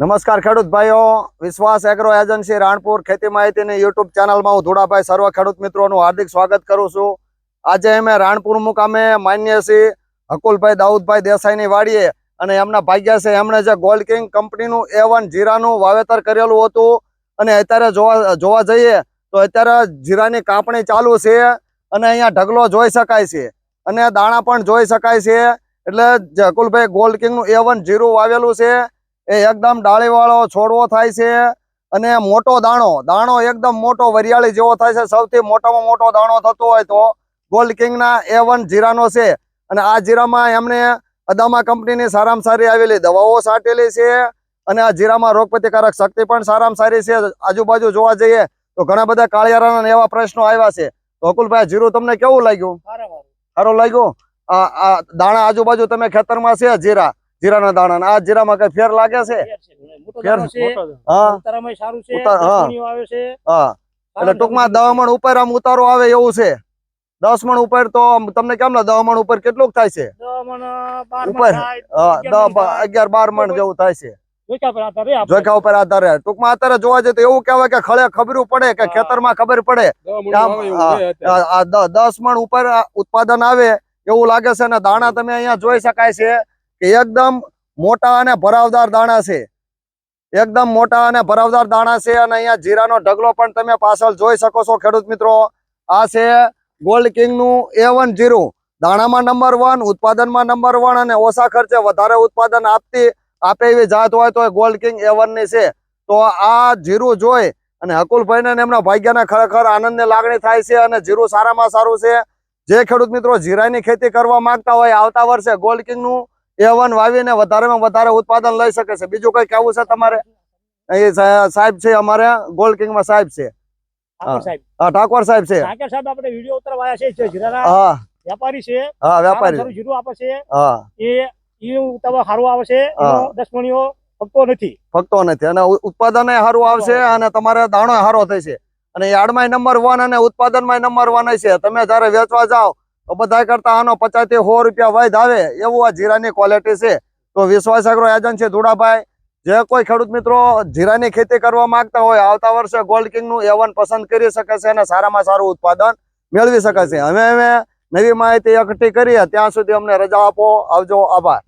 નમસ્કાર ખેડૂત ભાઈઓ, વિશ્વાસ એગ્રો એજન્સી રાણપુર ખેતી માહિતીની યુટ્યુબ ચેનલમાં હું ધોળાભાઈ સર્વ ખેડૂત મિત્રોનું હાર્દિક સ્વાગત કરું છું. આજે અમે રાણપુર મુકામે માન્ય શ્રી હકુલભાઈ દાઉદભાઈ દેસાઈની વાડીએ અને એમના ભાગ્યા છે એમણે જે ગોલ્ડ કિંગ કંપનીનું એ વન જીરાનું વાવેતર કરેલું હતું. અને અત્યારે જોવા જોવા જઈએ તો અત્યારે જીરાની કાપણી ચાલુ છે અને અહીંયા ઢગલો જોઈ શકાય છે. અને દાણા પણ જોઈ શકાય છે. એટલે જે હકુલભાઈ ગોલ્ડ કિંગનું એ વન જીરું વાવેલું છે. એ એકદમ ડાળીવાળો છોડવો થાય છે અને મોટો દાણો દાણો એકદમ મોટો વરિયાળી જેવો થાય છે. સૌથી મોટામાં મોટો દાણો થતો હોય તો ગોલ્ડ કિંગના એ વન જીરાનો છે. અને આ જીરામાં એમણે અદામા કંપનીની સારામાં સારી આવેલી દવાઓ છાંટેલી છે અને આ જીરામાં રોગ પ્રતિકારક શક્તિ પણ સારામાં સારી છે. આજુબાજુ જોવા જઈએ તો ઘણા બધા કાળિયારાના એવા પ્રશ્નો આવ્યા છે. તો અકુલભાઈ જીરું તમને કેવું લાગ્યું? સારું. લાગ્યું? આ દાણા આજુબાજુ તમે ખેતરમાં છે જીરા. જીરાના દાણા આ જીરામાં કઈ ફેર લાગે છે? એટલે ટૂંકમાં દવામણ મણ ઉપર આમ ઉતારો આવે એવું છે. દસ મણ ઉપર તો તમને કેમ ના દવામણ મણ ઉપર કેટલું થાય છે? ઉપર. અગિયાર બાર મણ જેવું થાય છે. જોખા ઉપર આધારે. ટૂંકમાં અત્યારે જોવા જઈએ તો એવું કહેવાય કે ખળે ખબરું પડે કે. ખેતરમાં ખબર પડે. આ આ દ- દસ મણ ઉપર ઉત્પાદન આવે એવું લાગે છે અને દાણા તમે અહીંયા જોઈ શકાય છે. કે એકદમ મોટા અને ભરાવદાર દાણા છે. એકદમ મોટા અને ભરાવદાર દાણા છે અને અહીંયા જીરાનો ઢગલો પણ તમે પાછળ જોઈ શકો છો, ખેડૂત મિત્રો. આ છે ગોલ્ડ કિંગનું એ જીરું. દાણામાં નંબર વન ઉત્પાદનમાં નંબર વન અને ઓછા ખર્ચે વધારે ઉત્પાદન આપતી આપે એવી જાત હોય તો ગોલ્ડ કિંગ એ વનની છે. તો આ જીરું જોઈ અને હકુલભાઈને એમના ભાગ્યના ખરેખર આનંદની લાગણી થાય છે અને જીરું સારામાં સારું છે. જે ખેડૂત મિત્રો જીરાની ખેતી કરવા માંગતા હોય, આવતા વર્ષે ગોલ્ડ કિંગનું એ વન વાવીને વધારેમાં વધારે ઉત્પાદન લઈ શકે છે. બીજું કઈ કેવું છે તમારે? એ સાહેબ છે અમારે ગોલ્ડ કિંગમાં સાહેબ છે. ઠાકોર સાહેબ. છે. આપણે વીડિયો ઉતરવાયા છે હા. વેપારી છે. હા વેપારી. સારું જીરું આપે છે. હા. એ ઈ સારું આવે છે. હા. એનો નથી. નથી. અને ઉત્પાદન સારું આવશે અને તમારે દાણો સારો થશે. અને યાર્ડમાં નંબર વન અને ઉત્પાદનમાં નંબર વન છે તમે જયારે વેચવા જાઓ બધા કરતા આનો પચાસથી સો રૂપિયા વૈધ આવે એવું આ જીરાની ક્વોલિટી છે. તો વિશ્વાસ એગ્રો છે ધુડાભાઈ, જે કોઈ ખેડૂત મિત્રો જીરાની ખેતી કરવા માંગતા હોય, આવતા વર્ષે ગોલ્ડ કિંગનું એવન પસંદ કરી શકે છે અને સારામાં સારું ઉત્પાદન મેળવી શકે છે. હવે અમે નવી માહિતી એકઠી કરીએ, ત્યાં સુધી અમને રજા આપો, આવજો, આભાર.